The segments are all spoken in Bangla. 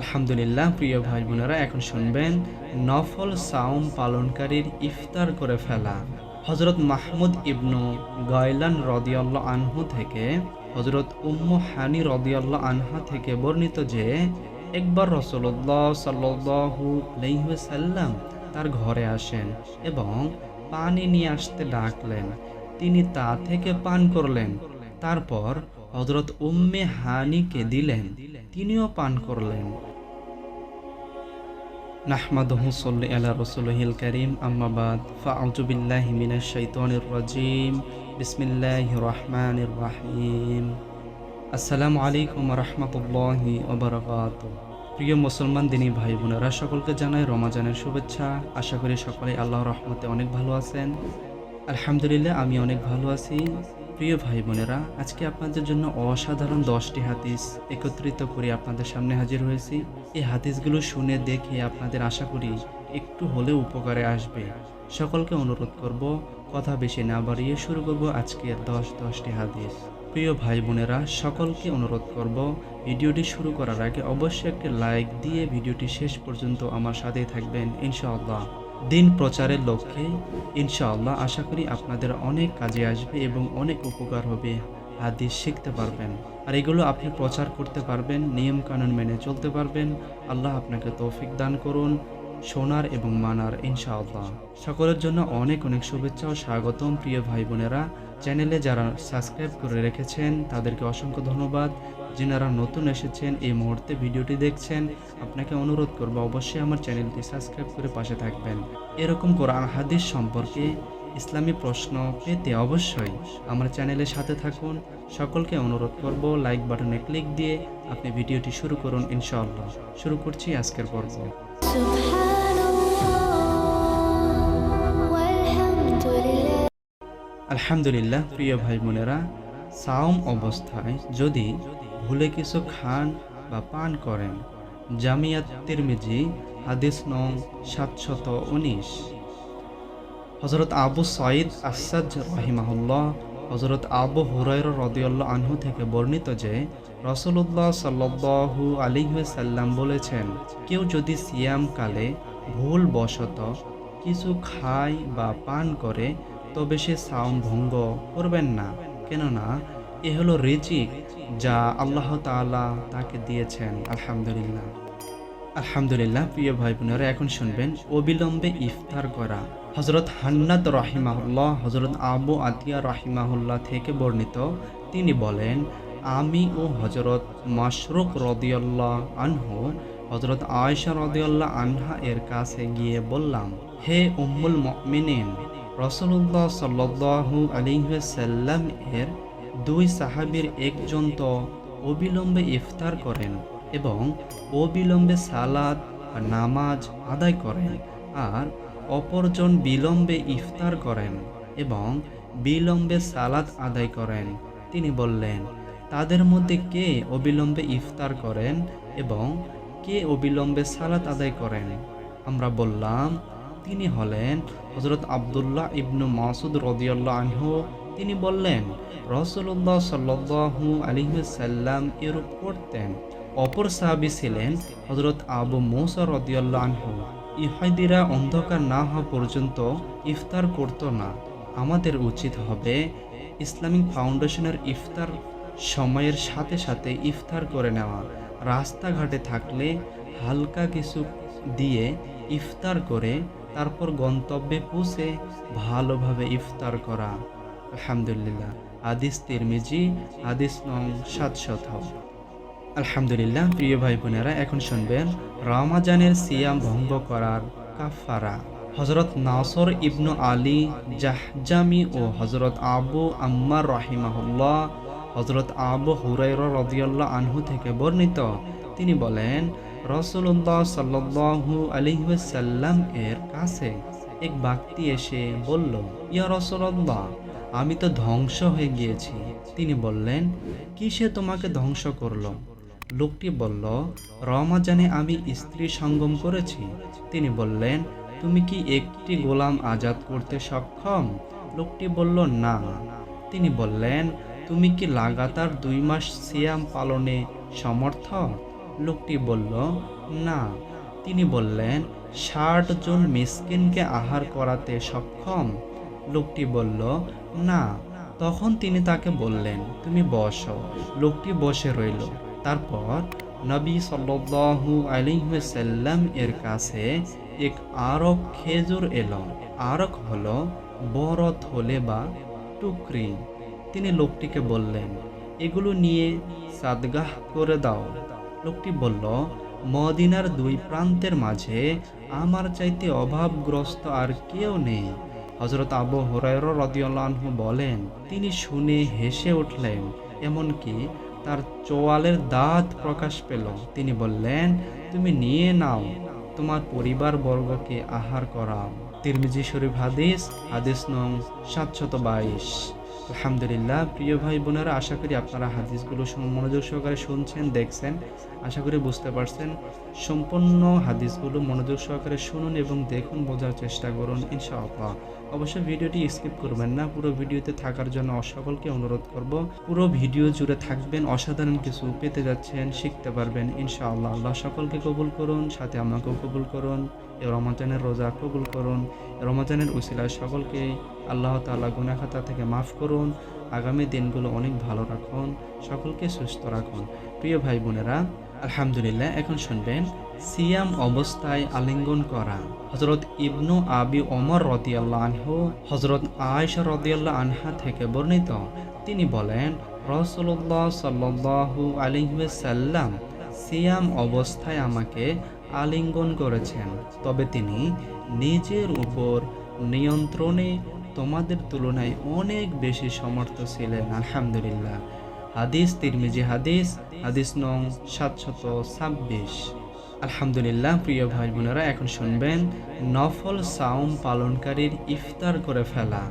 আলহামদুলিল্লাহ, প্রিয় ভাই বোনেরা এখন শুনবেন নফল সাওম পালনকারীর ইফতার করে ফেলা। হজরত মাহমুদ ইবনু গয়লান রদিয়াল্লাহ আনহু থেকে হজরত উম্মু হানি রদিয়াল্লাহ আনহা থেকে বর্ণিত যে, একবার রসল্লাহ সাল্লু সাল্লাম তার ঘরে আসেন এবং পানি নিয়ে আসতে ডাকলেন। তিনি তা থেকে পান করলেন। তারপর হজরত উম্মে হানিকে দিলেন, তিনিও পান করলেন। রহিম। আসসালামু আলাইকুম প্রিয় মুসলমান দিনী ভাই বোনেরা সকলকে জানাই রমাজানের শুভেচ্ছা। আশা করি সকলে আল্লাহর রহমতে অনেক ভালো আছেন। আলহামদুলিল্লাহ, আমি অনেক ভালো আছি। প্রিয় ভাই বোনেরা, আজকে আপনাদের জন্য অসাধারণ দশটি হাদিস একত্রিত করে আপনাদের সামনে হাজির হয়েছি। এই হাদিসগুলো শুনে দেখে আপনাদের আশা করি একটু হলেও উপকারে আসবে। সকলকে অনুরোধ করব, কথা বেশি না বাড়িয়ে শুরু করব আজকের দশ দশটি হাদিস। প্রিয় ভাই বোনেরা, সকলকে অনুরোধ করব, ভিডিওটি শুরু করার আগে অবশ্যই একটি লাইক দিয়ে ভিডিওটি শেষ পর্যন্ত আমার সাথেই থাকবেন, ইনশাআল্লাহ। দিন প্রচারের লক্ষ্যে ইনশাআল্লাহ আশা করি আপনাদের অনেক কাজে আসবে এবং অনেক উপকার হবে হাদিস শিখতে পারবেন। আর এগুলো আপনি প্রচার করতে পারবেন, নিয়ম কানুন মেনে চলতে পারবেন। আল্লাহ আপনাকে তৌফিক দান করুন শোনার এবং মানার ইনশাআল্লাহ। সকলের জন্য অনেক অনেক শুভেচ্ছা ও স্বাগতম প্রিয় ভাই বোনেরা। চ্যানেলে যারা সাবস্ক্রাইব করে রেখেছেন তাদেরকে অসংখ্য ধন্যবাদ। যিনারা নতুন এসেছেন, এই মুহূর্তে ভিডিওটি দেখছেন, আপনাকে অনুরোধ করব অবশ্যই আমার চ্যানেলটি সাবস্ক্রাইব করে পাশে থাকবেন। এরকম কোরআন হাদিস সম্পর্কে ইসলামী প্রশ্ন পেতে অবশ্যই আমার চ্যানেলের সাথে থাকুন। সকলকে অনুরোধ করব লাইক বাটনে ক্লিক দিয়ে আপনি ভিডিওটি শুরু করুন, ইনশাআল্লাহ। শুরু করছি আজকের পর্ব। আলহামদুলিল্লাহ, প্রিয় ভাই বোনেরা সাউম অবস্থায় যদি ভুলে কিছু খান বা পান করেন। জামিয়াত তিরমিজি, হাদিস নং সাতশত উনিশ। হজরত আবু সঈদ আসাদ রহিমাহুল্লাহ হজরত আবু হুরাইর রদিউল্লাহ আনহু থেকে বর্ণিত যে রসুল্লাহ সাল্লু আলিহাল্লাম বলেছেন, কেউ যদি সিয়াম কালে ভুল বশত কিছু খায় বা পান করে, তবে সে সাওম ভঙ্গ করবেন না। কেননা এ হলো রিজিক যা আল্লাহ তাআলা তাকে দিয়েছেন, আলহামদুলিল্লাহ। আলহামদুলিল্লাহ, প্রিয় ভাই বোনেরা, এখন শুনবেন অবিলম্বে ইফতার করা। হজরত হান্নাত রাহিমাহুল্লাহ হজরত আবু আতিয়া রাহিমাহুল্লাহ থেকে বর্ণিত, তিনি বলেন, আমি ও হজরত মাশরুক রদিয়াল্লাহ আনহু হজরত আয়েশা রদিয়াল্লাহ আনহা এর কাছে গিয়ে বললাম, হে উম্মুল মমিনিন রসুল্লাহ সাল্লু আলিহাল্লাম এর দুই সাহাবীর একজন তো অবিলম্বে ইফতার করেন এবং অবিলম্বে সালাদ নামাজ আদায় করেন আর অপরজন বিলম্বে ইফতার করেন এবং বিলম্বে সালাদ আদায় করেন। তিনি বললেন, তাদের মধ্যে কে অবিলম্বে ইফতার করেন এবং কে অবিলম্বে সালাত আদায় করেন? আমরা বললাম, তিনি হলেন হজরত আবদুল্লাহ ইবনু মাসুদ রদিয়াল্লাহ আনহু তিনি বললেন রসুল্লাহ সাল্লু আলিহাল্লাম এরূপ করতেন। অপর সাহাবি ছিলেন হজরত আবু মৌসা রদিয়াল্লাহ ইহাদিরা অন্ধকার না হওয়া পর্যন্ত ইফতার করত না। আমাদের উচিত হবে ইসলামিক ফাউন্ডেশনের ইফতার সময়ের সাথে সাথে ইফতার করে নেওয়া। রাস্তাঘাটে থাকলে হালকা কিছু দিয়ে ইফতার করে তারপর গন্তব্যে পৌঁছে ভালোভাবে ইফতার করা। আলহামদুলিল্লাহ। আদিস তিরমিজি আদিস নং সাতশত আলহামদুলিল্লাহ, প্রিয় ভাই বোনেরা, এখন শুনবেন রমাজানের সিয়াম ভঙ্গ করার কাফারা হজরত নাসর ইবনু আলী জাহজামি ও হজরত আবু আম্মার রাহিমাহুল্লাহ হজরত আবু হুরাইর রদিয়াল্লাহ আনহু থেকে বর্ণিত। তিনি বলেন রসুল্লাহ সাল্লু আলিহাল্লাম এর কাছে এক ব্যক্তি এসে বলল, ইয়া রসুল্লাহ আমি তো ধ্বংস হয়ে গিয়েছি। তিনি বললেন কিসে তোমাকে ধ্বংস করল? লোকটি বলল, রমাজানে আমি স্ত্রী সঙ্গম করেছি। তিনি বললেন, তুমি কি একটি গোলাম আজাদ করতে সক্ষম? লোকটি বলল, না। তিনি বললেন, তুমি কি লাগাতার দুই মাস সিয়াম পালনে সমর্থ লোকটি বলল, না। তিনি বললেন, ষাট জন মিসকিনকে আহার করাতে সক্ষম। লোকটি বলল, না। তখন তিনি তাকে বললেন, তুমি বসো। লোকটি বসে রইল। তারপর নবী সাল্লাল্লাহু আলাইহি সাল্লাম এর কাছে এক আরক খেজুর এলো। আরক হলো বড় থলে বা টুকরি। তিনি লোকটিকে বললেন, এগুলো নিয়ে সাদগাহ করে দাও। লোকটি বলল, মদিনার দুই প্রান্তের মাঝে আমার চাইতে অভাবগ্রস্ত আর কেউ নেই। হজরত আবু হরাইর রদিয়াল্লাহু বলেন, তিনি শুনে হেসে উঠলেন, এমনকি তার চোয়ালের দাঁত প্রকাশ পেল। তিনি বললেন, তুমি নিয়ে নাও, তোমার পরিবার বর্গকে আহার করাও। তিরমিজি শরীফ হাদিস হাদিস নং সাতশত বাইশ। আলহামদুলিল্লাহ, প্রিয় ভাই বোনেরা, আশা করি আপনারা হাদিসগুলো মনোযোগ সহকারে শুনছেন, দেখছেন। আশা করি বুঝতে পারছেন। সম্পূর্ণ হাদিসগুলো মনোযোগ সহকারে শুনুন এবং দেখুন, বোঝার চেষ্টা করুন, ইনশাআল্লাহ। অবশ্যই ভিডিওটি স্কিপ করবেন না। পুরো ভিডিওতে থাকার জন্য সকলকে অনুরোধ করব। পুরো ভিডিও জুড়ে থাকবেন, অসাধারণ কিছু পেতে যাচ্ছেন, শিখতে পারবেন, ইনশাআল্লাহ। আল্লাহ সকলকে কবুল করুন, সাথে আমাকেও কবুল করুন। রমজানের রোজা কবুল করুন। রমজানের উসিলায় সকলকে আল্লাহ তাআলা গুনাহ খাতা থেকে মাফ করুন। আগামী দিনগুলো অনেক ভালো রাখুন, সকলকে সুস্থ রাখুন। প্রিয় ভাই বোনেরা, আলহামদুলিল্লাহ, এখন শুনবেন সিয়াম অবস্থায় আলিঙ্গন করা। হজরত ইবনু আবি ওমর রদিয়াল্লাহ আনহু হজরত আয়েশা রদিয়াল্লাহ আনহা থেকে বর্ণিত। তিনি বলেন রসুল্লাহ সাল্লাল্লাহু আলাইহি সাল্লাম সিয়াম অবস্থায় আমাকে আলিঙ্গন করেছেন। তবে তিনি নিজের উপর নিয়ন্ত্রণে তোমাদের তুলনায় অনেক বেশি সমর্থ ছিলেন। আলহামদুলিল্লাহ। হাদিস তিরমিজি হাদিস হাদিস নং সাতশত ছাব্বিশ। আলহামদুলিল্লাহ, প্রিয় ভাই বোনেরা, এখন শুনবেন নফল সাওম পালনকারীর ইফতার করে ফেলা।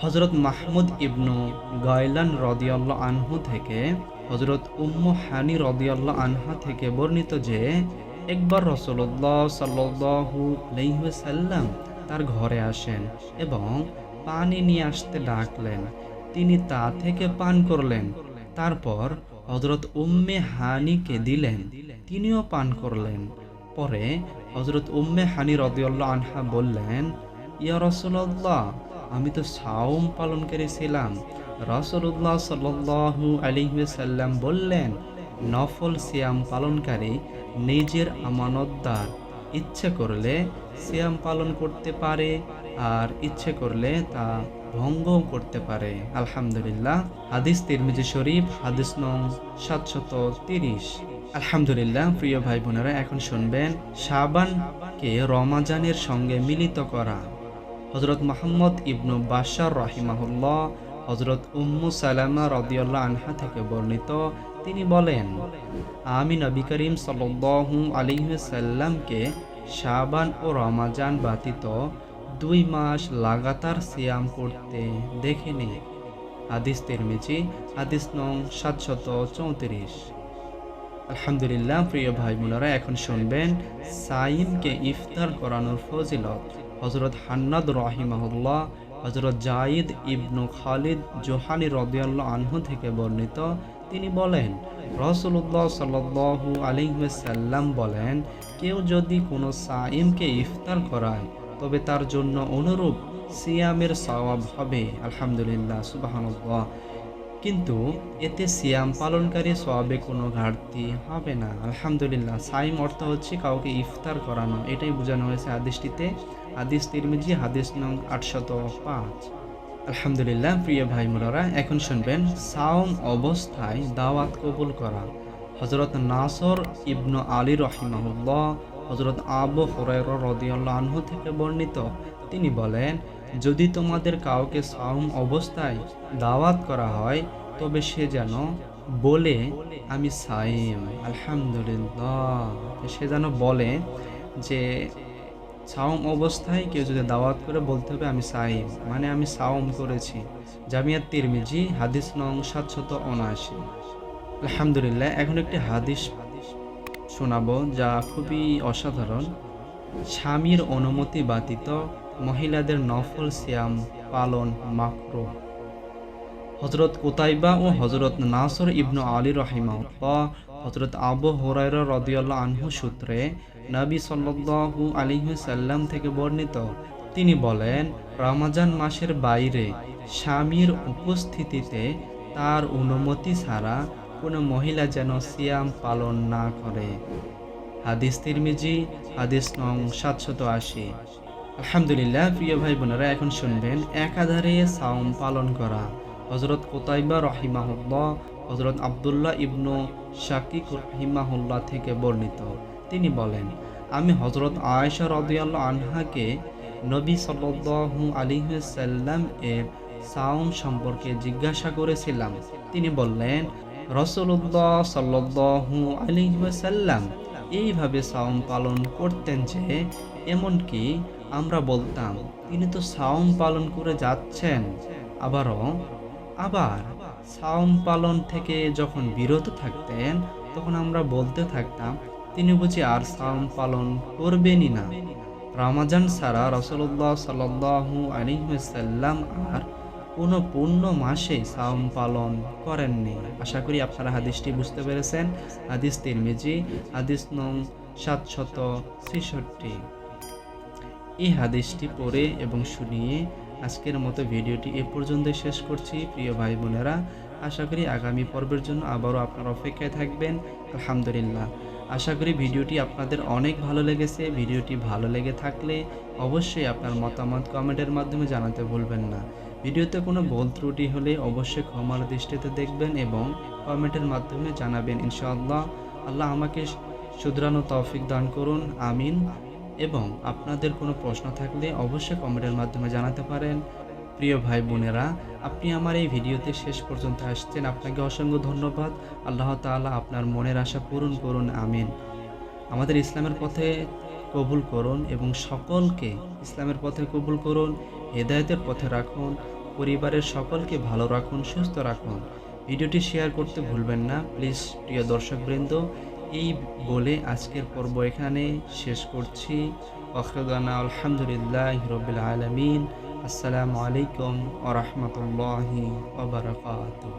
হজরত মাহমুদ ইবনু গয়লান রদিয়াল্লাহ আনহু থেকে হজরত উম্মু হানি রদিয়াল্লাহ আনহা থেকে বর্ণিত যে, একবার রসল্লাহ সাল্লু সাল্লাম তার ঘরে আসেন এবং পানি নিয়ে আসতে ডাকলেন। তিনি তা থেকে পান করলেন। তারপর হজরত উম্মে হানিকে দিলেন। তিনিও পান করলেন। পরে হজরত উম্মে হানি রদিউল্লাহ আনহা বললেন, ইয়া রসুল্লাহ আমি তো সাওম পালনকারী ছিলাম রসুল্লাহ সাল্লু আলিহাল্লাম বললেন, নফল সিয়াম পালনকারী নিজের আমানতদার ইচ্ছে করলে সিয়াম পালন করতে পারে, আর ইচ্ছে করলে তা ভঙ্গও করতে পারে। আলহামদুলিল্লাহ। হাদিস তিরমিজি শরীফ, হাদিস নং সাতশত তিরিশ। আলহামদুলিল্লাহ, প্রিয় ভাই বোনেরা এখন শুনবেন শাবানকে রমাজানের সঙ্গে মিলিত করা। হজরত মোহাম্মদ ইবনু বাশার রাহিমাহুল্লাহ হজরত উম্মু সালামা রদিয়াল্লাহ আনহা থেকে বর্ণিত, তিনি বলেন, আমি নবী করিম সাল্লু আলিহাল্লামকে শাবান ও রমাজান ব্যতীত দুই মাস লাগাতার সিয়াম করতে দেখিনি। হাদিস তিরমিজি, হাদিস নং সাতশত চৌত্রিশ। আলহামদুলিল্লাহ, প্রিয় ভাই বোনেরা, এখন শুনবেন সাইমকে ইফতার করানোর ফজিলত। হজরত হান্নাদ রহিমাহুল্লাহ হজরত জাইদ ইবনু খালিদ জোহানি রদিয়াল্লাহ আনহু থেকে বর্ণিত। তিনি বলেন রসুল্লাহ সাল্লু আলিহাল্লাম বলেন, কেউ যদি কোনো সাইমকে ইফতার করায় তবে তার জন্য অনুরূপ সিয়ামের সওয়াব হবে, আলহামদুলিল্লাহ, সুবাহানুল্লাহ। কিন্তু এতে সিয়াম পালনকারী সওয়াবে কোনো ঘাটতি হবে না, আলহামদুলিল্লাহ। সাইম অর্থ হচ্ছে কাউকে ইফতার করানো, এটাই বোঝানো হয়েছে হাদিসটিতে। হাদিস তিরমিজি, হাদিস নং আটশত পাঁচ। আলহামদুলিল্লাহ, প্রিয় ভাই মুরারা এখন শুনবেন সাওম অবস্থায় দাওয়াত কবুল করা। হজরত নাসর ইবনু আলী রহিমাহুল্লাহ হজরত আবু হরাইর রদিয়াল্লাহ আনহু থেকে বর্ণিত। তিনি বলেন, যদি তোমাদের কাউকে সাওম অবস্থায় দাওয়াত করা হয়, তবে সে যেন বলে, আমি সাইম, আলহামদুলিল্লাহ। সে যেন বলে যে, সাওম অবস্থায় কেউ যদি দাওয়াত করে বলতে হবে, আমি সাইম মানে আমি সাওম করেছি। জামিয়াত তিরমিজি, হাদিস নং সাতশত উনআশি। আলহামদুলিল্লাহ, এখন একটি হাদিস শোনাবো যা খুবই অসাধারণ। স্বামীর অনুমতি ব্যতীত মহিলাদের নফল সিয়াম পালন মাকরো। হজরত কোতাইবা ও হজরত নাসর ইবনু আলী রহিমাউল্লাহ হজরত আবু হরাইরা রদিয়াল্লাহ আনহু সূত্রে নবী সাল্লাল্লাহু আলাইহি সাল্লাম থেকে বর্ণিত। তিনি বলেন, রমাজান মাসের বাইরে স্বামীর উপস্থিতিতে তার অনুমতি ছাড়া কোনো মহিলা যেন সিয়াম পালন না করে। হাদিস তিরমিজি, হাদিস নং সাতশত আশি। আলহামদুলিল্লাহ, প্রিয় ভাই বোনেরা, এখন শুনবেন একাধারে সাওম পালন করা। হজরত কোতাইবা রহিমাহুল্লাহ হজরত আবদুল্লাহ ইবনু শাকিক রহিমাহুল্লাহ থেকে বর্ণিত। তিনি বলেন, আমি হজরত আয়েশা রদিয়াল্লাহ আনহাকে নবী সাল্লাল্লাহু আলাইহি সাল্লাম এর সাওম সম্পর্কে জিজ্ঞাসা করেছিলাম। তিনি বললেন রসুল্লাহ সাল্লাল্লাহু আলাইহি সাল্লাম এইভাবে সাওম পালন করতেন যে, এমনকি আমরা বলতাম, তিনি তো সাওম পালন করে যাচ্ছেন। আবারও, আবার সাওম পালন থেকে যখন বিরত থাকতেন, তখন আমরা বলতে থাকতাম, তিনি বুঝি আর সাওম পালন করবেনই না। রমাজান ছাড়া রসল্লাহ সাল্লাহু আলিহাল্লাম আর কোনো পূর্ণ মাসে সাওম পালন করেননি। আশা করি আপনারা হাদিসটি বুঝতে পেরেছেন। হাদিস তিরমিজি, হাদিস নং সাতশত ছেষট্টি। এই হাদিসটি পড়ে এবং শুনিয়ে আজকের মতো ভিডিওটি এ পর্যন্ত শেষ করছি। প্রিয় ভাই বোনেরা, আশা করি আগামী পর্বের জন্য আবারও আপনার অপেক্ষায় থাকবেন। আলহামদুলিল্লাহ। আশা করি ভিডিওটি আপনাদের অনেক ভালো লেগেছে। ভিডিওটি ভালো লেগে থাকলে অবশ্যই আপনার মতামত কমেন্টের মাধ্যমে জানাতে ভুলবেন না। ভিডিওতে কোনো ভুল ত্রুটি হলে অবশ্যই ক্ষমার দৃষ্টিতে দেখবেন এবং কমেন্টের মাধ্যমে জানাবেন, ইনশাআল্লাহ। আল্লাহ আমাকে শুধরানো তৌফিক দান করুন, আমিন। এবং আপনাদের কোনো প্রশ্ন থাকলে অবশ্যই কমেন্টের মাধ্যমে জানাতে পারেন। প্রিয় ভাই বোনেরা, আপনি আমার এই ভিডিওতে শেষ পর্যন্ত আসছেন। আপনাকে অসংখ্য ধন্যবাদ। আল্লাহ তাআলা আপনার মনের আশা পূরণ করুন, আমিন। আমাদের ইসলামের পথে কবুল করুন এবং সকলকে ইসলামের পথে কবুল করুন। হেদায়েতের পথে রাখুন, পরিবারের সকলকে ভালো রাখুন, সুস্থ রাখুন। ভিডিওটি শেয়ার করতে ভুলবেন না। প্লিজ, প্রিয় দর্শকবৃন্দ, এই বলে আজকের পর্ব এখানে শেষ করছি। অখরদানা আলহামদুলিল্লাহ রবিল আলমিন। আসসালামু আলাইকুম আ ওবরাকাতুহ